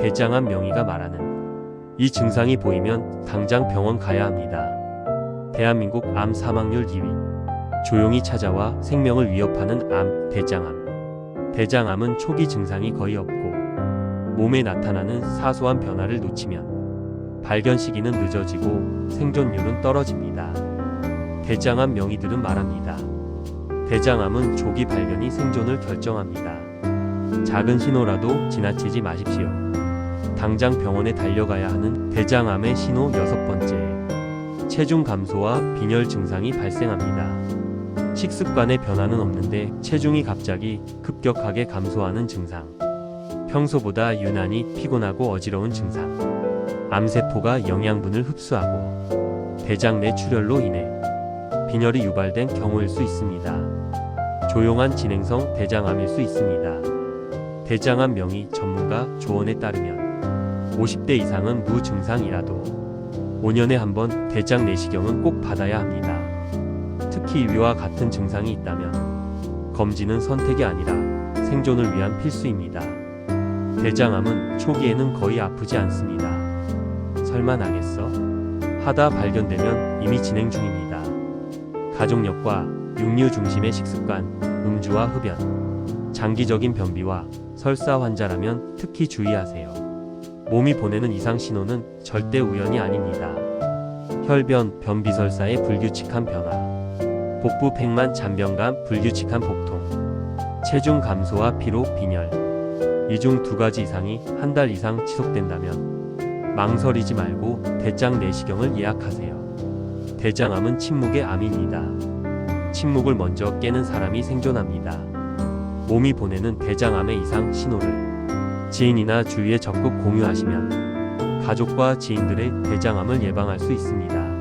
대장암 명의가 말하는 이 증상이 보이면 당장 병원 가야 합니다. 대한민국 암 사망률 2위. 조용히 찾아와 생명을 위협하는 암, 대장암. 대장암은 초기 증상이 거의 없고 몸에 나타나는 사소한 변화를 놓치면 발견 시기는 늦어지고 생존율은 떨어집니다. 대장암 명의들은 말합니다. 대장암은 조기 발견이 생존을 결정합니다. 작은 신호라도 지나치지 마십시오. 당장 병원에 달려가야 하는 대장암의 신호 여섯 번째. 체중 감소와 빈혈 증상이 발생합니다. 식습관의 변화는 없는데 체중이 갑자기 급격하게 감소하는 증상. 평소보다 유난히 피곤하고 어지러운 증상. 암세포가 영양분을 흡수하고 대장 내 출혈로 인해 빈혈이 유발된 경우일 수 있습니다. 조용한 진행성 대장암일 수 있습니다. 대장암 명의 전문가 조언에 따르면 50대 이상은 무증상이라도 5년에 한 번 대장 내시경은 꼭 받아야 합니다. 특히 위와 같은 증상이 있다면 검진은 선택이 아니라 생존을 위한 필수입니다. 대장암은 초기에는 거의 아프지 않습니다. 설마 나겠어? 하다 발견되면 이미 진행 중입니다. 가족력과 육류 중심의 식습관, 음주와 흡연, 장기적인 변비와 설사 환자라면 특히 주의하세요. 몸이 보내는 이상 신호는 절대 우연이 아닙니다. 혈변, 변비설사의 불규칙한 변화, 복부 팽만 잔변감 불규칙한 복통, 체중 감소와 피로, 빈혈, 이 중 두 가지 이상이 한 달 이상 지속된다면 망설이지 말고 대장 내시경을 예약하세요. 대장암은 침묵의 암입니다. 침묵을 먼저 깨는 사람이 생존합니다. 몸이 보내는 대장암의 이상 신호를 지인이나 주위에 적극 공유하시면 가족과 지인들의 대장암을 예방할 수 있습니다.